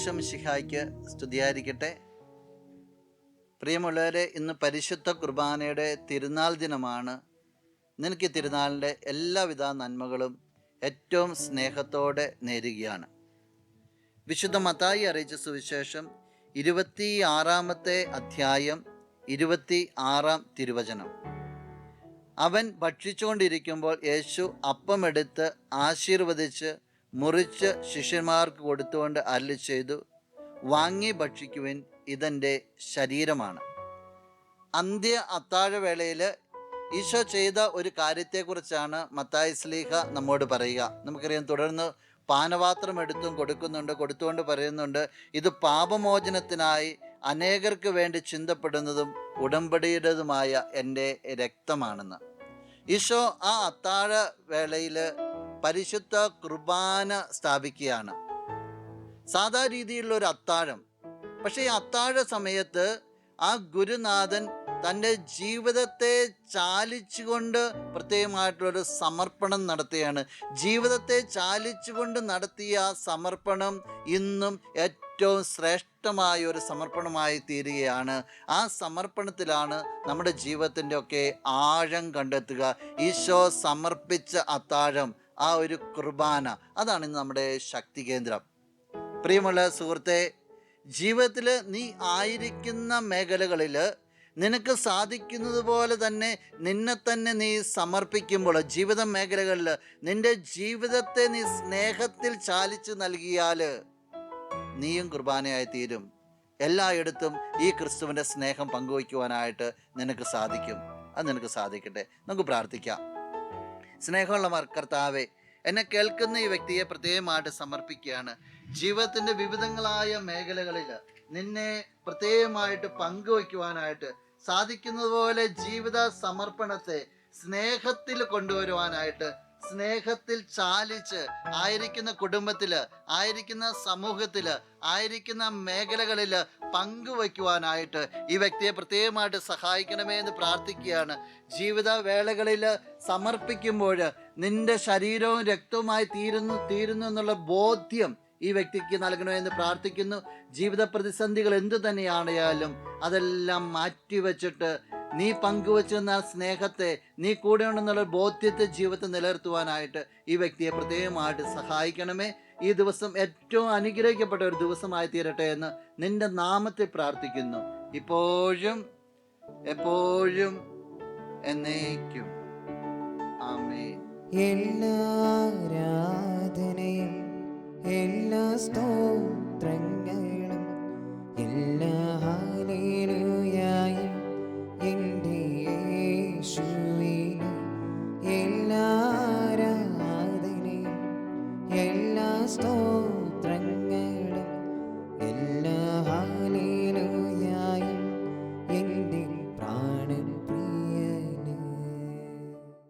ഈശോ മിശിഹായ്ക്ക് സ്തുതിയായിരിക്കട്ടെ. പ്രിയമുള്ളവരെ ഇന്ന് പരിശുദ്ധ കുർബാനയുടെ തിരുനാൾ ദിനമാണ്. നിനക്ക് തിരുനാളിന്റെ എല്ലാവിധ നന്മകളും ഏറ്റവും സ്നേഹത്തോടെ നേരുകയാണ്. വിശുദ്ധ മതായി അറിയിച്ച സുവിശേഷം ഇരുപത്തി ആറാമത്തെ അധ്യായം ഇരുപത്തി ആറാം തിരുവചനം. അവൻ ഭക്ഷിച്ചുകൊണ്ടിരിക്കുമ്പോൾ യേശു അപ്പമെടുത്ത് ആശീർവദിച്ച് മുറിച്ച് ശിഷ്യന്മാർക്ക് കൊടുത്തുകൊണ്ട് അല്ല ചെയ്തു വാങ്ങി ഭക്ഷിക്കുവിൻ ഇതെന്റെ ശരീരമാണ്. അന്ത്യ അത്താഴവേളയിൽ ഈശോ ചെയ്ത ഒരു കാര്യത്തെക്കുറിച്ചാണ് മത്തായി സ്ലീഹ നമ്മോട് പറയുക. നമുക്കറിയാം തുടർന്ന് പാനപാത്രം എടുത്തും കൊടുക്കുന്നുണ്ട് കൊടുത്തുകൊണ്ട് പറയുന്നുണ്ട് ഇത് പാപമോചനത്തിനായി അനേകർക്ക് വേണ്ടി ചിന്തപ്പെടുന്നതും ഉടമ്പടിയുടേതുമായ എന്റെ രക്തമാണെന്ന്. ഈശോ ആ അത്താഴ വേളയിൽ പരിശുദ്ധ കുർബാന സ്ഥാപിക്കുകയാണ്. സാധാ രീതിയിലുള്ള ഒരു അത്താഴം. പക്ഷേ ഈ അത്താഴ സമയത്ത് ആ ഗുരുനാഥൻ തന്റെ ജീവിതത്തെ ചാലിച്ചുകൊണ്ട് പ്രത്യേകമായിട്ടുള്ളൊരു സമർപ്പണം നടത്തുകയാണ്. ജീവിതത്തെ ചാലിച്ചുകൊണ്ട് നടത്തിയ സമർപ്പണം ഇന്നും ഏറ്റവും ശ്രേഷ്ഠമായ ഒരു സമർപ്പണമായി തീരുകയാണ്. ആ സമർപ്പണത്തിലാണ് നമ്മുടെ ജീവിതത്തിന്റെ ഒക്കെ ആഴം കണ്ടെത്തുക. ഈശോ സമർപ്പിച്ച അത്താഴം ആ ഒരു കുർബാന. അതാണ് ഇന്ന് നമ്മുടെ ശക്തി കേന്ദ്രം. പ്രിയമുള്ള സുഹൃത്തെ ജീവിതത്തിൽ നീ ആയിരിക്കുന്ന മേഖലകളിൽ നിനക്ക് സാധിക്കുന്നത് പോലെ തന്നെ നിന്നെ തന്നെ നീ സമർപ്പിക്കുമ്പോൾ ജീവിത മേഖലകളിൽ നിന്റെ ജീവിതത്തെ നീ സ്നേഹത്തിൽ ചാലിച്ചു നൽകിയാൽ നീയും കുർബാനയായി തീരും. എല്ലായിടത്തും ഈ ക്രിസ്തുവിന്റെ സ്നേഹം പങ്കുവയ്ക്കുവാനായിട്ട് നിനക്ക് സാധിക്കും. അത് നിനക്ക് സാധിക്കട്ടെ. നമുക്ക് പ്രാർത്ഥിക്കാം. സ്നേഹമുള്ള മർക്കർത്താവെ എന്നെ കേൾക്കുന്ന ഈ വ്യക്തിയെ പ്രത്യേകമായിട്ട് സമർപ്പിക്കുകയാണ്. ജീവിതത്തിന്റെ വിവിധങ്ങളായ മേഖലകളിൽ നിന്നെ പ്രത്യേകമായിട്ട് പങ്കുവയ്ക്കുവാനായിട്ട് സാധിക്കുന്നതുപോലെ ജീവിത സമർപ്പണത്തെ സ്നേഹത്തിൽ കൊണ്ടുവരുവാനായിട്ട് സ്നേഹത്തിൽ ചാലിച്ച് ആയിരിക്കുന്ന കുടുംബത്തിൽ ആയിരിക്കുന്ന സമൂഹത്തിൽ ആയിരിക്കുന്ന മേഖലകളിൽ പങ്കുവയ്ക്കുവാനായിട്ട് ഈ വ്യക്തിയെ പ്രത്യേകമായിട്ട് സഹായിക്കണമേ എന്ന് പ്രാർത്ഥിക്കുകയാണ്. ജീവിത വേളകളിൽ സമർപ്പിക്കുമ്പോൾ നിന്റെ ശരീരവും രക്തവുമായി തീരുന്നു തീരുന്നു എന്നുള്ള ബോധ്യം ഈ വ്യക്തിക്ക് നൽകണമെന്ന് പ്രാർത്ഥിക്കുന്നു. ജീവിത പ്രതിസന്ധികൾ എന്തു തന്നെയാണെങ്കിലും അതെല്ലാം മാറ്റിവെച്ചിട്ട് നീ പങ്കുവച്ചിരുന്ന സ്നേഹത്തെ നീ കൂടെ ഉണ്ടെന്നുള്ള ബോധ്യത്തെ ജീവിതത്തെ നിലനിർത്തുവാനായിട്ട് ഈ വ്യക്തിയെ പ്രത്യേകമായിട്ട് സഹായിക്കണമേ. ഈ ദിവസം ഏറ്റവും അനുഗ്രഹിക്കപ്പെട്ട ഒരു ദിവസമായി തീരട്ടെ എന്ന് നിന്റെ നാമത്തിൽ പ്രാർത്ഥിക്കുന്നു. ഇപ്പോഴും എപ്പോഴും എന്നേക്കും. ആമേ എല്ലാ ആരാധനയും എല്ലാ സ്തോത്രങ്ങളും എല്ലാ story.